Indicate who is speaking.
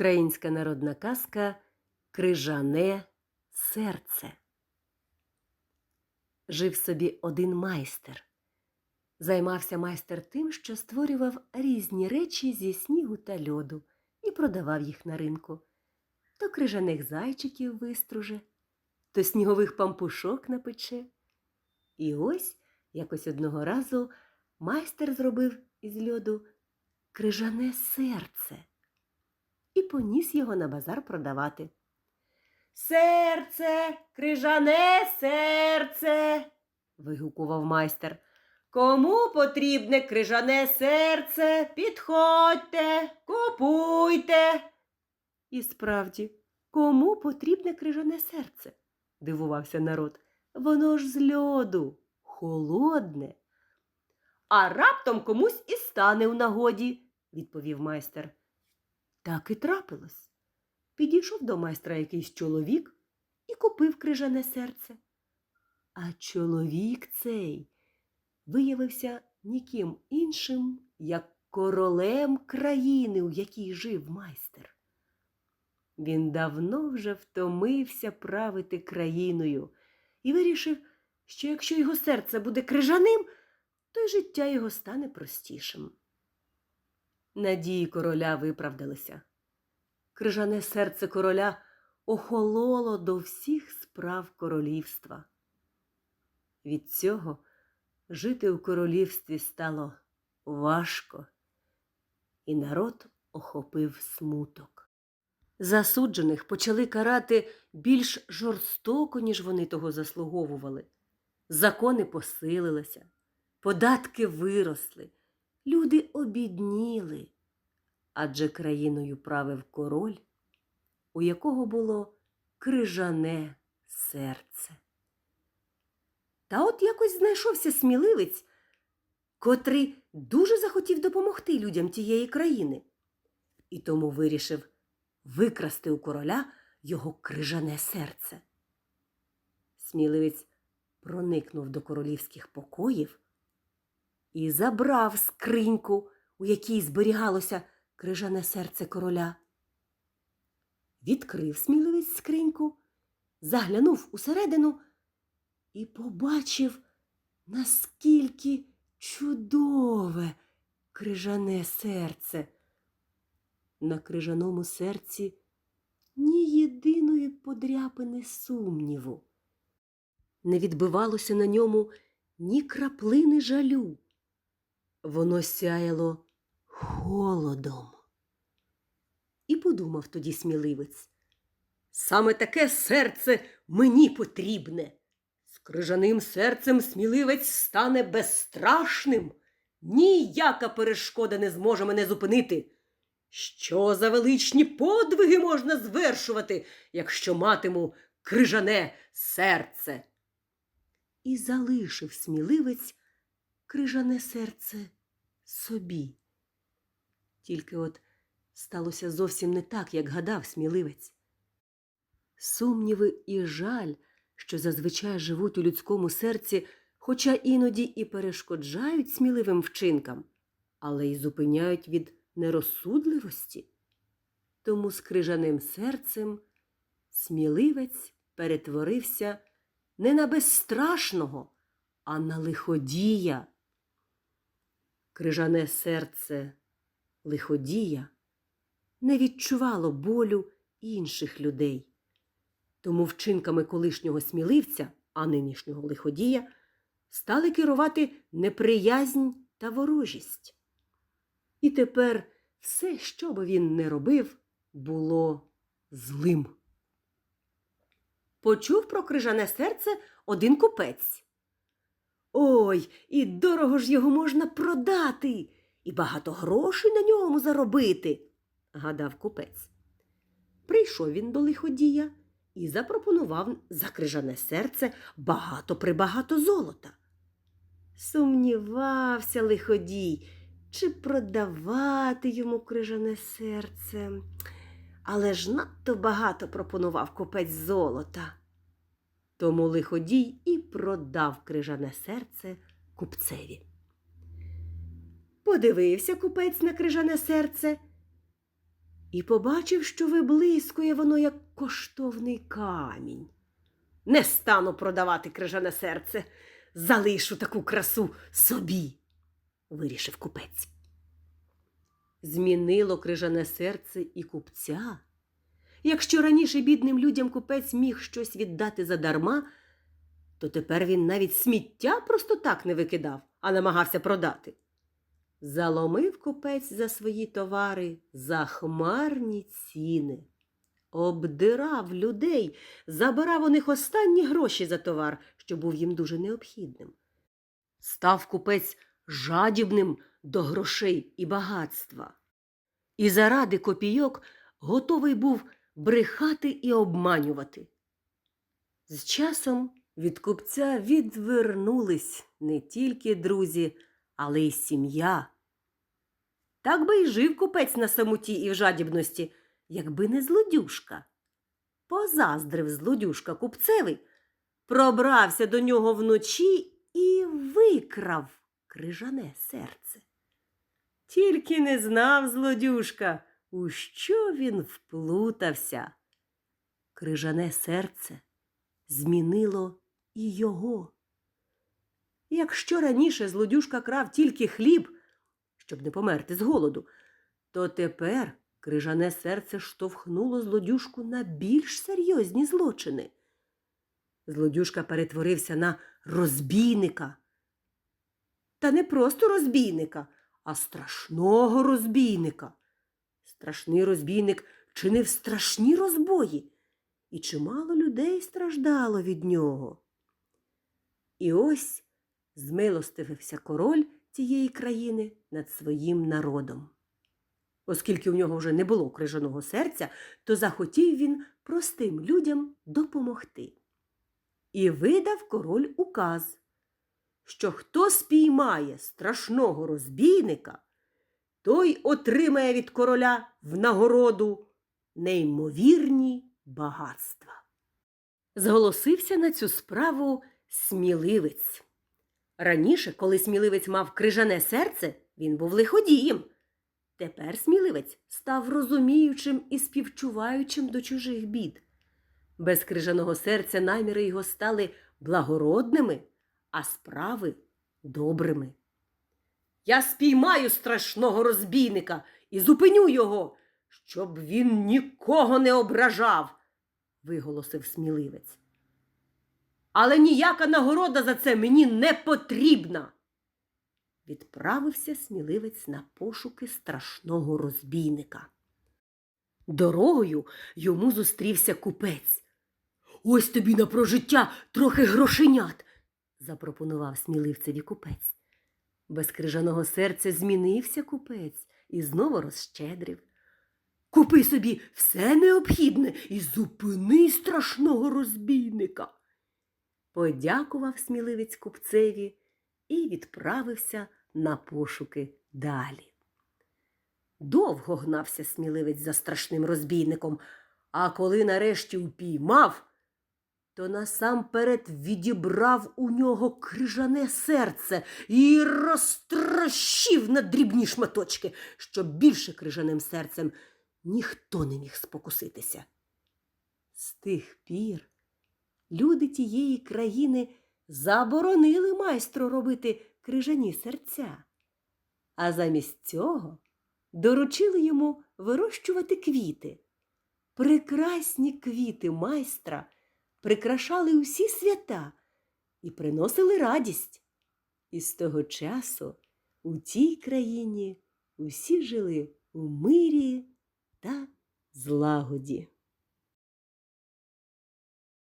Speaker 1: Українська народна казка Крижане серце. Жив собі один майстер. Займався майстер тим, що створював різні речі зі снігу та льоду і продавав їх на ринку. То крижаних зайчиків виструже, то снігових пампушок напече. І ось якось одного разу майстер зробив із льоду крижане серце і поніс його на базар продавати. Серце, крижане серце. вигукував майстер. Кому потрібне крижане серце, підходьте, купуйте. І справді, кому потрібне крижане серце? дивувався народ. Воно ж з льоду, холодне. А раптом комусь і стане в нагоді, відповів майстер. Так і трапилось. Підійшов до майстра якийсь чоловік і купив крижане серце. А чоловік цей виявився ніким іншим, як королем країни, у якій жив майстер. Він давно вже втомився правити країною і вирішив, що якщо його серце буде крижаним, то й життя його стане простішим. Надії короля виправдалися. Крижане серце короля охололо до всіх справ королівства. Від цього жити у королівстві стало важко, і народ охопив смуток. Засуджених почали карати більш жорстоко, ніж вони того заслуговували. Закони посилилися, податки виросли, люди обідніли, адже країною правив король, у якого було крижане серце. Та от якось знайшовся сміливець, котрий дуже захотів допомогти людям тієї країни, і тому вирішив викрасти у короля його крижане серце. Сміливець проникнув до королівських покоїв і забрав скриньку, у якій зберігалося крижане серце короля. Відкрив сміливець скриньку, заглянув усередину і побачив, наскільки чудове крижане серце. На крижаному серці ні єдиної подряпини сумніву. Не відбивалося на ньому ні краплини жалю. Воно сяяло холодом. І подумав тоді сміливець. Саме таке серце мені потрібне. З крижаним серцем сміливець стане безстрашним. Ніяка перешкода не зможе мене зупинити. Що за величні подвиги можна звершувати, якщо матиму крижане серце? І залишив сміливець крижане серце собі. Тільки от сталося зовсім не так, як гадав сміливець. Сумніви і жаль, що зазвичай живуть у людському серці, хоча іноді і перешкоджають сміливим вчинкам, але й зупиняють від нерозсудливості. Тому з крижаним серцем сміливець перетворився не на безстрашного, а на лиходія. Крижане серце лиходія не відчувало болю інших людей. Тому вчинками колишнього сміливця, а нинішнього лиходія, стали керувати неприязнь та ворожість. І тепер все, що би він не робив, було злим. Почув про крижане серце один купець. Ой, і дорого ж його можна продати, і багато грошей на ньому заробити, гадав купець. Прийшов він до лиходія і запропонував за крижане серце багато прибагато золота. Сумнівався лиходій, чи продавати йому крижане серце, але ж надто багато пропонував купець золота. Тому лиходій і продав крижане серце купцеві. Подивився купець на крижане серце і побачив, що виблискує воно, як коштовний камінь. Не стану продавати крижане серце, залишу таку красу собі, вирішив купець. Змінило крижане серце і купця. Якщо раніше бідним людям купець міг щось віддати задарма, то тепер він навіть сміття просто так не викидав, а намагався продати. Заломив купець за свої товари захмарні ціни, обдирав людей, забирав у них останні гроші за товар, що був їм дуже необхідним. Став купець жадібним до грошей і багатства. І заради копійок готовий був брехати і обманювати. З часом від купця відвернулись не тільки друзі, але й сім'я. Так би й жив купець на самоті і в жадібності, якби не злодюшка. Позаздрив злодюшка купцевий, пробрався до нього вночі і викрав крижане серце. Тільки не знав злодюшка, у що він вплутався. Крижане серце змінило і його. Якщо раніше злодюшка крав тільки хліб, щоб не померти з голоду, то тепер крижане серце штовхнуло злодюшку на більш серйозні злочини. Злодюшка перетворився на розбійника. Та не просто розбійника, а страшного розбійника. Страшний розбійник чинив страшні розбої, і чимало людей страждало від нього. І ось змилостивився король тієї країни над своїм народом. Оскільки у нього вже не було крижаного серця, то захотів він простим людям допомогти. І видав король указ, що хто спіймає страшного розбійника, той отримає від короля в нагороду неймовірні багатства. Зголосився на цю справу сміливець. Раніше, коли сміливець мав крижане серце, він був лиходієм. Тепер сміливець став розуміючим і співчуваючим до чужих бід. Без крижаного серця наміри його стали благородними, а справи добрими. Я спіймаю страшного розбійника і зупиню його, щоб він нікого не ображав, виголосив сміливець. Але ніяка нагорода за це мені не потрібна. Відправився сміливець на пошуки страшного розбійника. Дорогою йому зустрівся купець. Ось тобі на прожиття трохи грошенят, запропонував сміливцеві купець. Без крижаного серця змінився купець і знову розщедрив. Купи собі все необхідне і зупини страшного розбійника. Подякував сміливець купцеві і відправився на пошуки далі. Довго гнався сміливець за страшним розбійником, а коли нарешті упіймав, то насамперед відібрав у нього крижане серце і розтрощив на дрібні шматочки, щоб більше крижаним серцем ніхто не міг спокуситися. З тих пір люди тієї країни заборонили майстру робити крижані серця, а замість цього доручили йому вирощувати квіти. Прекрасні квіти майстра прикрашали усі свята і приносили радість. І з того часу у тій країні усі жили у мирі та злагоді.